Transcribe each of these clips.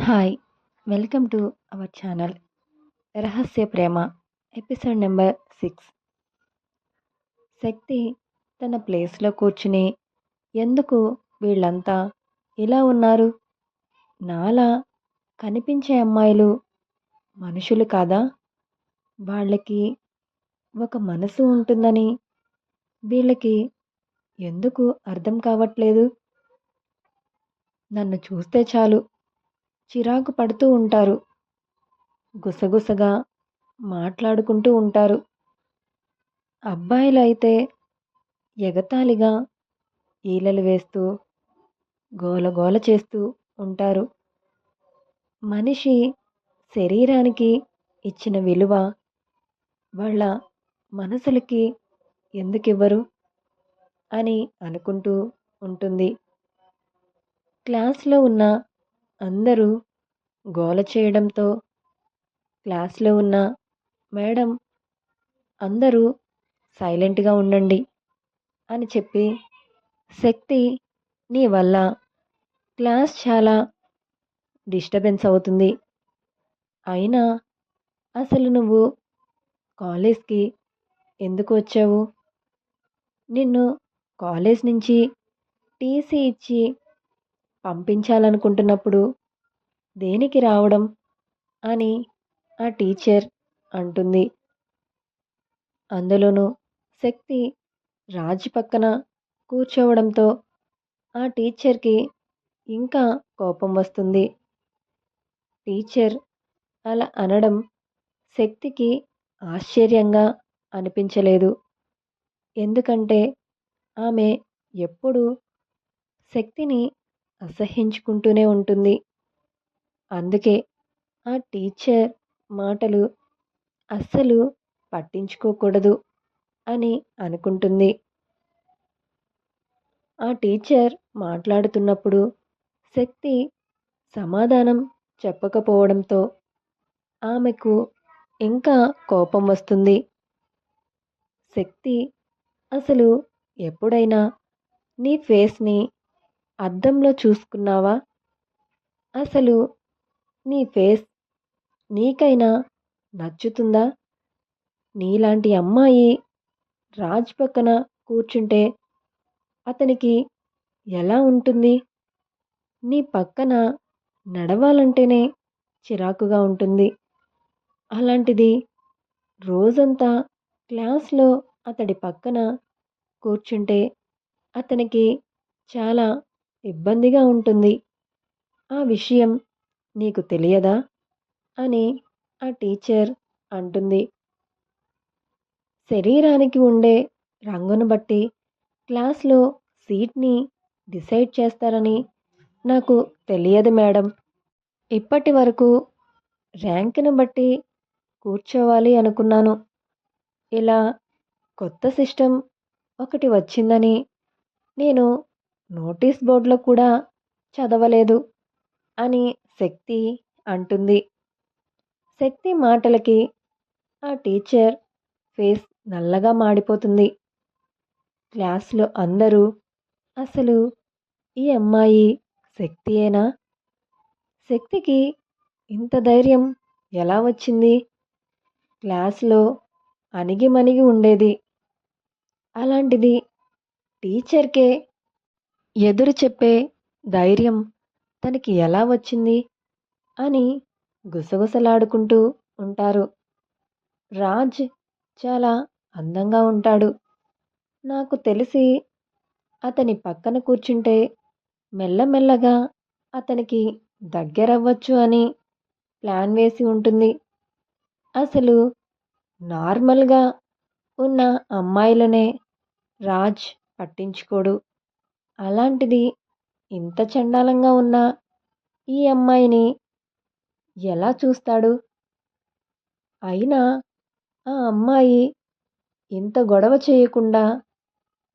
Hi welcome to our channel రహస్య ప్రేమ episode number six Shakti తన ప్లేస్లో కూర్చుని ఎందుకు వీళ్ళంతా ఇలా ఉన్నారు? నాలా కనిపించే అమ్మాయిలు మనుషులు కాదా? వాళ్ళకి ఒక మనసు ఉంటుందని వీళ్ళకి ఎందుకు అర్థం కావట్లేదు? నన్ను చూస్తే చాలు. చిరాకు పడుతూ ఉంటారు. గుసగుసగా మాట్లాడుకుంటూ ఉంటారు. అబ్బాయిలు అయితే ఎగతాళిగా ఈలలు వేస్తూ గోలగోల చేస్తూ ఉంటారు. మనిషి శరీరానికి ఇచ్చిన విలువ వాళ్ళ మనసులకి ఎందుకివ్వరు అని అనుకుంటూ ఉంటుంది. క్లాస్లో ఉన్న అందరూ గోల చేయడంతో క్లాస్లో ఉన్న మేడం అందరూ సైలెంట్గా ఉండండి అని చెప్పి శక్తి నీ వల్ల క్లాస్ చాలా డిస్టర్బెన్స్ అవుతుంది. అయినా అసలు నువ్వు కాలేజ్కి ఎందుకు వచ్చావు? నిన్ను కాలేజ్ నుంచి టీసీ ఇచ్చి పంపించాలనుకుంటున్నప్పుడు దేనికి రావడం అని ఆ టీచర్ అంటుంది. అందులోనూ శక్తి రాజు పక్కన కూర్చోవడంతో ఆ టీచర్కి ఇంకా కోపం వస్తుంది. టీచర్ అలా అనడం శక్తికి ఆశ్చర్యంగా అనిపించలేదు. ఎందుకంటే ఆమె ఎప్పుడూ శక్తిని అసహ్యించుకుంటూనే ఉంటుంది. అందుకే ఆ టీచర్ మాటలు అస్సలు పట్టించుకోకూడదు అని అనుకుంటుంది. ఆ టీచర్ మాట్లాడుతున్నప్పుడు శక్తి సమాధానం చెప్పకపోవడంతో ఆమెకు ఇంకా కోపం వస్తుంది. శక్తి అసలు ఎప్పుడైనా నీ ఫేస్ని అద్దంలో చూసుకున్నావా? అసలు నీ ఫేస్ నీకైనా నచ్చుతుందా? నీలాంటి అమ్మాయి రాజ్ పక్కన కూర్చుంటే అతనికి ఎలా ఉంటుంది? నీ పక్కన నడవాలంటేనే చిరాకుగా ఉంటుంది. అలాంటిది రోజంతా క్లాస్లో అతడి పక్కన కూర్చుంటే అతనికి చాలా ఇబ్బందిగా ఉంటుంది. ఆ విషయం నీకు తెలియదా? అని ఆ టీచర్ అంటుంది. శరీరానికి ఉండే రంగును బట్టి క్లాస్లో సీట్ని డిసైడ్ చేస్తారని నాకు తెలియదు మేడం. ఇప్పటి వరకు ర్యాంకును బట్టి కూర్చోవాలి అనుకున్నాను. ఇలా కొత్త సిస్టమ్ ఒకటి వచ్చిందని నేను నోటీస్ బోర్డులో కూడా చదవలేదు అని శక్తి అంటుంది. శక్తి మాటలకి ఆ టీచర్ ఫేస్ నల్లగా మాడిపోతుంది. క్లాస్లో అందరూ అసలు ఈ అమ్మాయి శక్తియేనా? శక్తికి ఇంత ధైర్యం ఎలా వచ్చింది? క్లాస్లో అణిగిమణిగి ఉండేది. అలాంటిది టీచర్కే ఎదురు చెప్పే ధైర్యం తనకి ఎలా వచ్చింది అని గుసగుసలాడుకుంటూ ఉంటారు. రాజ్ చాలా అందంగా ఉంటాడు. నాకు తెలిసి అతని పక్కన కూర్చుంటే మెల్లమెల్లగా అతనికి దగ్గరవ్వచ్చు అని ప్లాన్ వేసి ఉంటుంది. అసలు నార్మల్గా ఉన్న అమ్మాయిలనే రాజ్ పట్టించుకోడు. అలాంటిది ఇంత చండాలంగా ఉన్న ఈ అమ్మాయిని ఎలా చూస్తాడు? అయినా ఆ అమ్మాయి ఇంత గొడవ చేయకుండా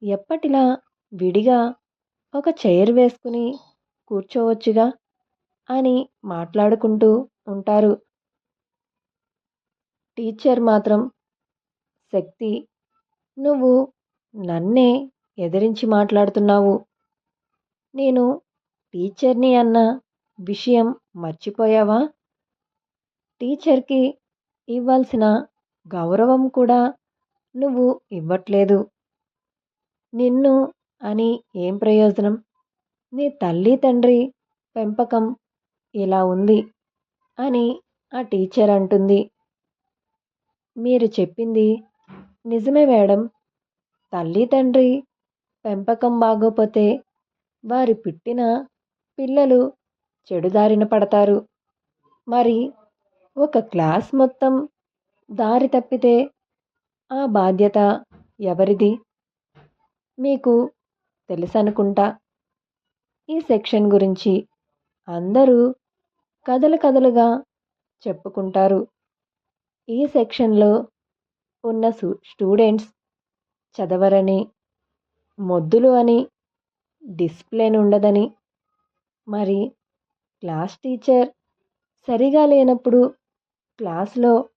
ఎప్పటిలా విడిగా ఒక చైర్ వేసుకుని కూర్చోవచ్చుగా అని మాట్లాడుకుంటూ ఉంటారు. టీచర్ మాత్రం శక్తి నువ్వు నన్నే ఎదిరించి మాట్లాడుతున్నావు. నేను టీచర్ని అన్న విషయం మర్చిపోయావా? టీచర్కి ఇవ్వాల్సిన గౌరవం కూడా నువ్వు ఇవ్వట్లేదు. నిన్ను అని ఏం ప్రయోజనం? నీ తల్లి తండ్రి పెంపకం ఇలా ఉంది అని ఆ టీచర్ అంటుంది. మీరు చెప్పింది నిజమే మేడం. తల్లి తండ్రి పెంపకం బాగోపోతే వారి పుట్టిన పిల్లలు చెడుదారిన పడతారు. మరి ఒక క్లాస్ మొత్తం దారి తప్పితే ఆ బాధ్యత ఎవరిది? మీకు తెలుసనుకుంటా. ఈ సెక్షన్ గురించి అందరూ కథలు కథలుగా చెప్పుకుంటారు. ఈ సెక్షన్లో ఉన్న స్టూడెంట్స్ చదవరని మొద్దులు అని డిసిప్లిన్ ఉండదని. మరి క్లాస్ టీచర్ సరిగా లేనప్పుడు క్లాస్లో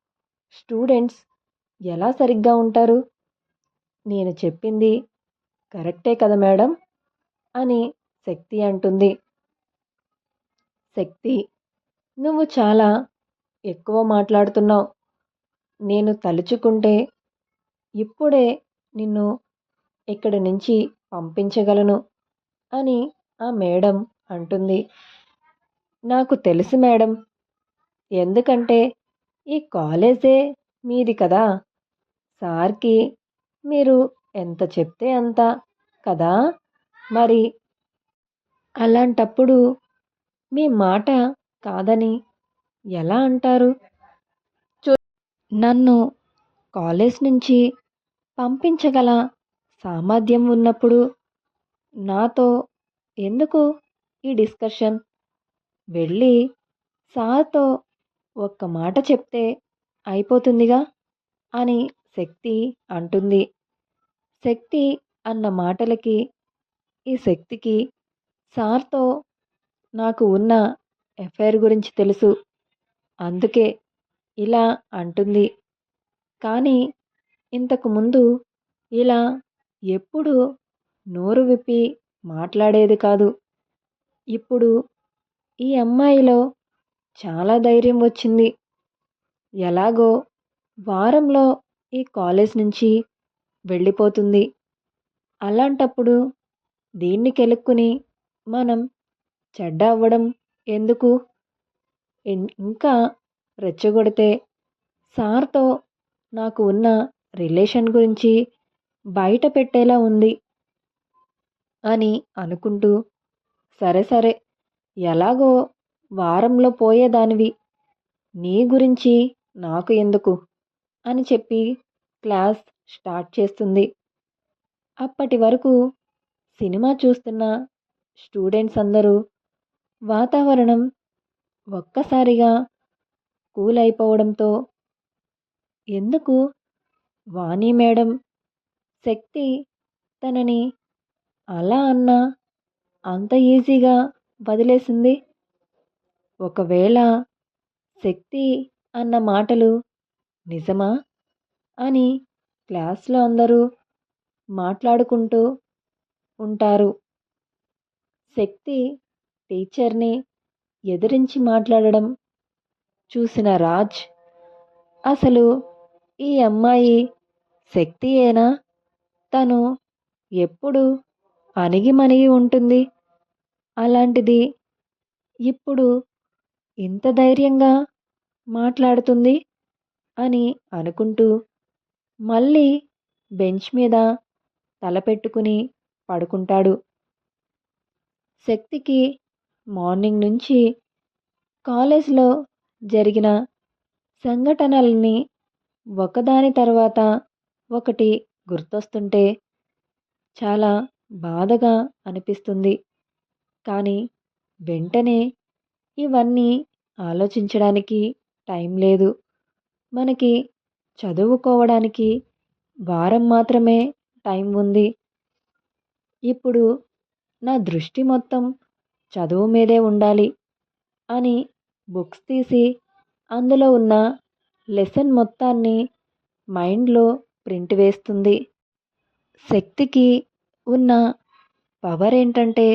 స్టూడెంట్స్ ఎలా సరిగ్గా ఉంటారు? నేను చెప్పింది కరెక్టే కదా మేడం? అని శక్తి అంటుంది. శక్తి నువ్వు చాలా ఎక్కువ మాట్లాడుతున్నావు. నేను తలుచుకుంటే ఇప్పుడే నిన్ను ఇక్కడి నుంచి పంపించగలను. అని ఆ మేడం అంటుంది. నాకు తెలుసు మేడం. ఎందుకంటే ఈ కాలేజే మీది కదా. సార్కి మీరు ఎంత చెప్తే అంత కదా? మరి అలాంటప్పుడు మీ మాట కాదని ఎలా అంటారు? చూ నన్ను కాలేజ్ నుంచి పంపించగల సామర్థ్యం ఉన్నప్పుడు నాతో ఎందుకు ఈ డిస్కషన్? వెళ్ళి సార్తో ఒక్క మాట చెప్తే అయిపోతుందిగా? అని శక్తి అంటుంది. శక్తి అన్న మాటలకి ఈ శక్తికి సార్తో నాకు ఉన్న ఎఫ్ఐఆర్ గురించి తెలుసు. అందుకే ఇలా అంటుంది. కానీ ఇంతకుముందు ఇలా ఎప్పుడు నోరు విప్పి మాట్లాడేది కాదు. ఇప్పుడు ఈ అమ్మాయిలో చాలా ధైర్యం వచ్చింది. ఎలాగో వారంలో ఈ కాలేజ్ నుంచి వెళ్ళిపోతుంది. అలాంటప్పుడు దీన్ని కెలుక్కుని మనం చెడ్డ అవ్వడం ఎందుకు? ఇంకా రెచ్చగొడితే సార్తో నాకు ఉన్న రిలేషన్ గురించి బయట పెట్టేలా ఉంది. అని అనుకుంటూ సరే సరే ఎలాగో వారంలో పోయేదానివి. నీ గురించి నాకు ఎందుకు? అని చెప్పి క్లాస్ స్టార్ట్ చేస్తుంది. అప్పటి వరకు సినిమా చూస్తున్న స్టూడెంట్స్ అందరూ వాతావరణం ఒక్కసారిగా కూల్ అయిపోవడంతో ఎందుకు వాణి మేడం శక్తి తనని అలా అన్నా అంత ఈజీగా వదిలేసింది. ఒకవేళ శక్తి అన్న మాటలు నిజమా అని క్లాస్లో అందరూ మాట్లాడుకుంటూ ఉంటారు. శక్తి టీచర్ని ఎదిరించి మాట్లాడడం చూసిన రాజ్ అసలు ఈ అమ్మాయి శక్తియేనా? తను ఎప్పుడు అణిగిమణిగి ఉంటుంది. అలాంటిది ఇప్పుడు ఇంత ధైర్యంగా మాట్లాడుతుంది అని అనుకుంటూ మళ్ళీ బెంచ్ మీద తలపెట్టుకుని పడుకుంటాడు. శక్తికి మార్నింగ్ నుంచి కాలేజ్లో జరిగిన సంఘటనలని ఒకదాని తర్వాత ఒకటి గుర్తొస్తుంటే చాలా బాధగా అనిపిస్తుంది. కానీ వెంటనే ఇవన్నీ ఆలోచించడానికి టైం లేదు. మనకి చదువుకోవడానికి వారం మాత్రమే టైం ఉంది. ఇప్పుడు నా దృష్టి మొత్తం చదువు మీదే ఉండాలి అని బుక్స్ తీసి అందులో ఉన్న లెసన్ మొత్తాన్ని మైండ్లో ప్రింట్ వేస్తుంది. శక్తికి ఉన్న పవర్ ఏంటంటే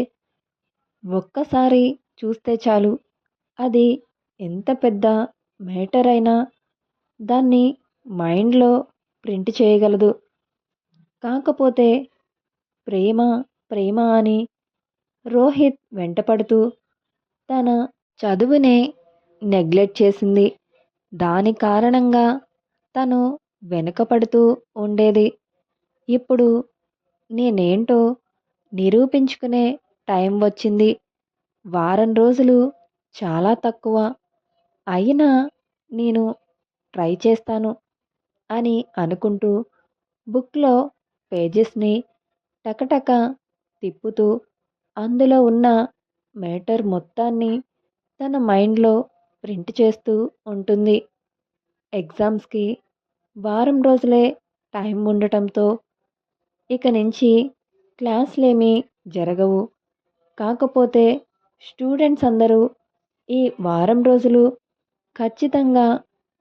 ఒక్కసారి చూస్తే చాలు. అది ఎంత పెద్ద మ్యాటర్ అయినా దాన్ని మైండ్లో ప్రింట్ చేయగలదు. కాకపోతే ప్రేమ ప్రేమ అని రోహిత్ వెంటపడుతూ తన చదువునే నెగ్లెక్ట్ చేసింది. దాని కారణంగా తను వెనుకపడుతూ ఉండేది. ఇప్పుడు నేనేంటో నిరూపించుకునే టైం వచ్చింది. వారం రోజులు చాలా తక్కువ. అయినా నేను ట్రై చేస్తాను అని అనుకుంటూ బుక్లో పేజెస్ని టకటక తిప్పుతూ అందులో ఉన్న మేటర్ మొత్తాన్ని తన మైండ్లో ప్రింట్ చేస్తూ ఉంటుంది. ఎగ్జామ్స్కి వారం రోజులే టైం ఉండటంతో ఇక నుంచి క్లాసులేమీ జరగవు. కాకపోతే స్టూడెంట్స్ అందరూ ఈ వారం రోజులు ఖచ్చితంగా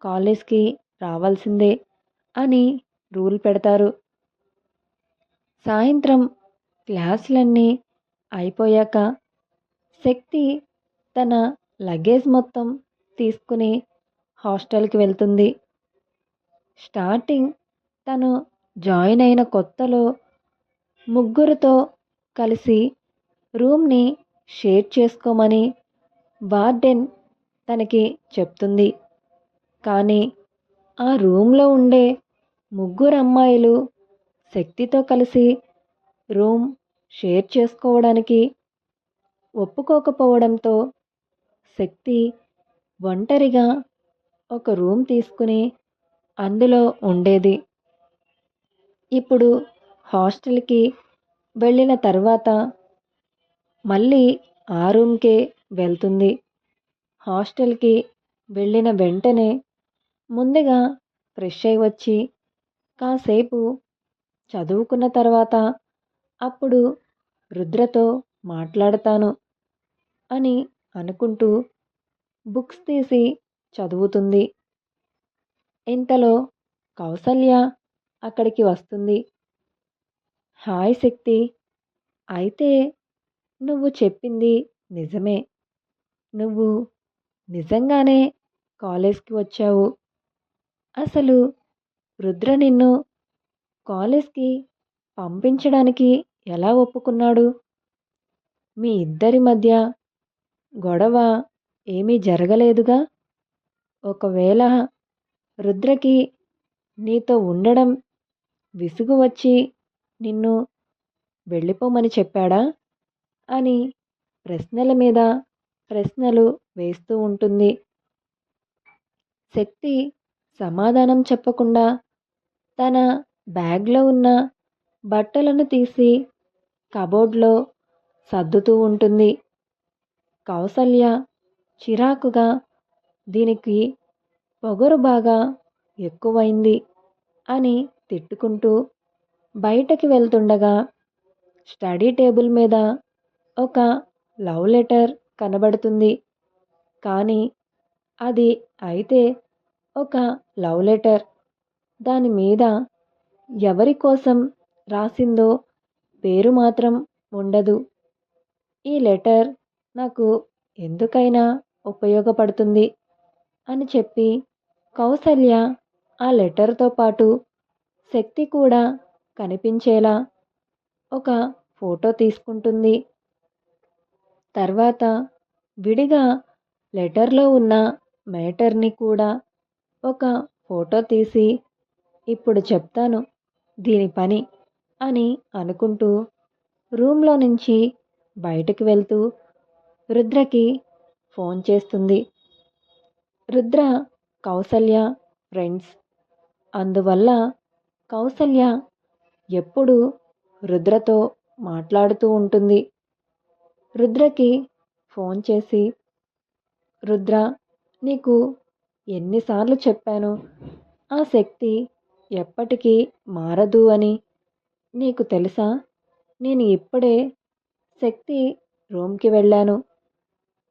కాలేజ్కి రావాల్సిందే అని రూల్ పెడతారు. సాయంత్రం క్లాసులన్నీ అయిపోయాక శక్తి తన లగేజ్ మొత్తం తీసుకుని హాస్టల్కి వెళ్తుంది. స్టార్టింగ్ తను జాయిన్ అయిన కొత్తలో ముగ్గురితో కలిసి రూమ్ని షేర్ చేసుకోమని వార్డెన్ తనకి చెప్తుంది. కానీ ఆ రూమ్లో ఉండే ముగ్గురు అమ్మాయిలు శక్తితో కలిసి రూమ్ షేర్ చేసుకోవడానికి ఒప్పుకోకపోవడంతో శక్తి ఒంటరిగా ఒక రూమ్ తీసుకుని అందులో ఉండేది. ఇప్పుడు హాస్టల్కి వెళ్ళిన తర్వాత మళ్ళీ ఆ రూమ్కే వెళ్తుంది. హాస్టల్కి వెళ్ళిన వెంటనే ముందుగా ఫ్రెష్ అయి వచ్చి కాసేపు చదువుకున్న తర్వాత అప్పుడు రుద్రతో మాట్లాడతాను అని అనుకుంటూ బుక్స్ తీసి చదువుతుంది. ఇంతలో కౌసల్య అక్కడికి వస్తుంది. హాయ్ శక్తి. అయితే నువ్వు చెప్పింది నిజమే. నువ్వు నిజంగానే కాలేజ్కి వచ్చావు. అసలు రుద్ర నిన్ను కాలేజ్కి పంపించడానికి ఎలా ఒప్పుకున్నాడు? మీ ఇద్దరి మధ్య గొడవ ఏమీ జరగలేదుగా? ఒకవేళ రుద్రకి నీతో ఉండడం విసుగు వచ్చి నిన్ను వెళ్ళిపోమని చెప్పాడా? అని ప్రశ్నల మీద ప్రశ్నలు వేస్తూ ఉంటుంది. శక్తి సమాధానం చెప్పకుండా తన బ్యాగ్లో ఉన్న బట్టలను తీసి కబోర్డ్లో సర్దుతూ ఉంటుంది. కౌసల్య చిరాకుగా దీనికి పొగరు బాగా ఎక్కువైంది అని తిట్టుకుంటూ బయటకి వెళ్తుండగా స్టడీ టేబుల్ మీద ఒక లవ్ లెటర్ కనబడుతుంది. కానీ అది అయితే ఒక లవ్ లెటర్. దాని మీద ఎవరి కోసం రాసిందో పేరు మాత్రం ఉండదు. ఈ లెటర్ నాకు ఎందుకైనా ఉపయోగపడుతుంది అని చెప్పి కౌసల్య ఆ లెటర్తో పాటు శక్తి కూడా కనిపించేలా ఒక ఫోటో తీసుకుంటుంది. తర్వాత విడిగా లెటర్లో ఉన్న మ్యాటర్ని కూడా ఒక ఫోటో తీసి ఇప్పుడు చెప్తాను దీని పని అని అనుకుంటూ రూమ్లో నుంచి బయటకు వెళ్తూ రుద్రకి ఫోన్ చేస్తుంది. రుద్ర కౌసల్య ఫ్రెండ్స్ అందువల్ల కౌసల్య ఎప్పుడు రుద్రతో మాట్లాడుతూ ఉంటుంది. రుద్రకి ఫోన్ చేసి రుద్ర నీకు ఎన్నిసార్లు చెప్పాను. ఆ శక్తి ఎప్పటికీ మారదు అని. నీకు తెలుసా? నేను ఇప్పుడే శక్తి రూమ్కి వెళ్ళాను.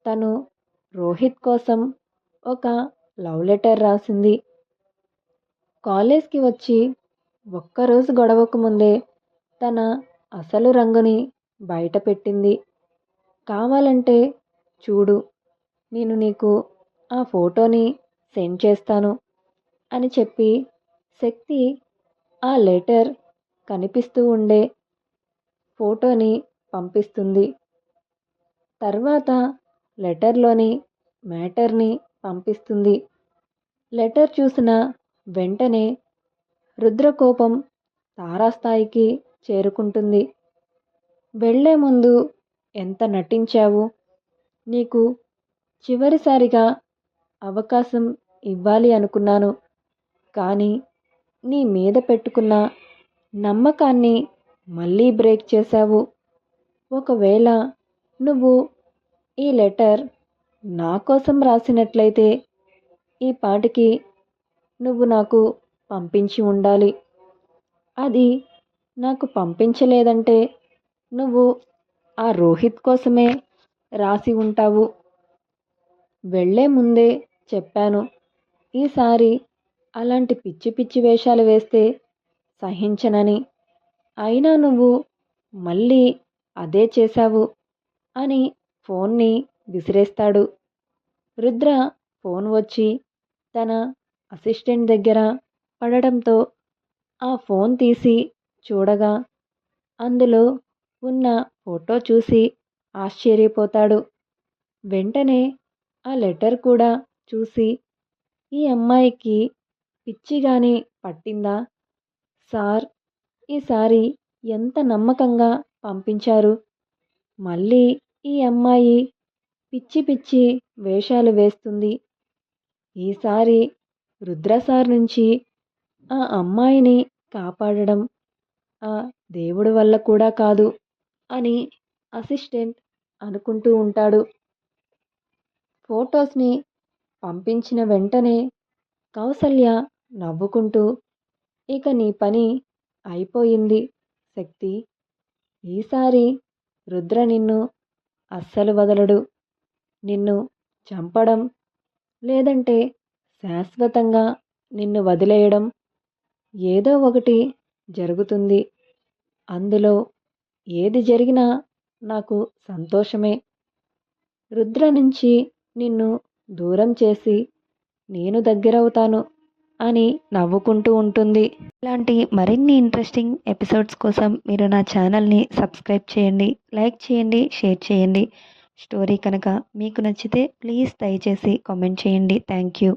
తను రోహిత్ కోసం ఒక లవ్ లెటర్ రాసింది. కాలేజ్కి వచ్చి ఒక్కరోజు గొడవకు ముందే తన అసలు రంగుని బయట పెట్టింది. కావాలంటే చూడు నేను నీకు ఆ ఫోటోని సెండ్ చేస్తాను అని చెప్పి శక్తి ఆ లెటర్ కనిపిస్తూ ఉండే ఫోటోని పంపిస్తుంది. తర్వాత లెటర్లోని మ్యాటర్ని పంపిస్తుంది. లెటర్ చూసిన వెంటనే రుద్రకోపం తారాస్థాయికి చేరుకుంటుంది. వెళ్ళే ముందు ఎంత నటించావు? నీకు చివరిసారిగా అవకాశం ఇవ్వాలి అనుకున్నాను. కానీ నీ మీద పెట్టుకున్న నమ్మకాన్ని మళ్ళీ బ్రేక్ చేశావు. ఒకవేళ నువ్వు ఈ లెటర్ నా కోసం రాసినట్లయితే ఈ పాటికి నువ్వు నాకు పంపించి ఉండాలి. అది నాకు పంపించలేదంటే నువ్వు ఆ రోహిత్ కోసమే రాసి ఉంటావు. వెళ్ళే ముందే చెప్పాను. ఈసారి అలాంటి పిచ్చి పిచ్చి వేషాలు వేస్తే సహించనని. అయినా నువ్వు మళ్ళీ అదే చేశావు అని ఫోన్ని విసిరేస్తాడు. రుద్ర ఫోన్ వచ్చి తన అసిస్టెంట్ దగ్గర పడడంతో ఆ ఫోన్ తీసి చూడగా అందులో ఉన్న ఫోటో చూసి ఆశ్చర్యపోతాడు. వెంటనే ఆ లెటర్ కూడా చూసి ఈ అమ్మాయికి పిచ్చిగానే పట్టిందా? సార్ ఈసారి ఎంత నమ్మకంగా పంపించారు. మళ్ళీ ఈ అమ్మాయి పిచ్చి పిచ్చి వేషాలు వేస్తుంది. ఈసారి రుద్ర సార్ నుంచి ఆ అమ్మాయిని కాపాడడం ఆ దేవుడి వల్ల కూడా కాదు అని అసిస్టెంట్ అనుకుంటూ ఉంటాడు. ఫొటోస్ని పంపించిన వెంటనే కౌసల్య నవ్వుకుంటూ ఇక నీ పని అయిపోయింది శక్తి. ఈసారి రుద్ర నిన్ను అస్సలు వదలడు. నిన్ను చంపడం లేదంటే శాశ్వతంగా నిన్ను వదిలేయడం ఏదో ఒకటి జరుగుతుంది. అందులో ఏది జరిగినా నాకు సంతోషమే. రుద్ర నుంచి నిన్ను దూరం చేసి నేను దగ్గరవుతాను అని నవ్వుకుంటూ ఉంటుంది. ఇలాంటి మరిన్ని ఇంట్రెస్టింగ్ ఎపిసోడ్స్ కోసం మీరు నా ఛానల్ని సబ్స్క్రైబ్ చేయండి లైక్ చేయండి షేర్ చేయండి. స్టోరీ కనుక మీకు నచ్చితే ప్లీజ్ దయచేసి కామెంట్ చేయండి. Thank you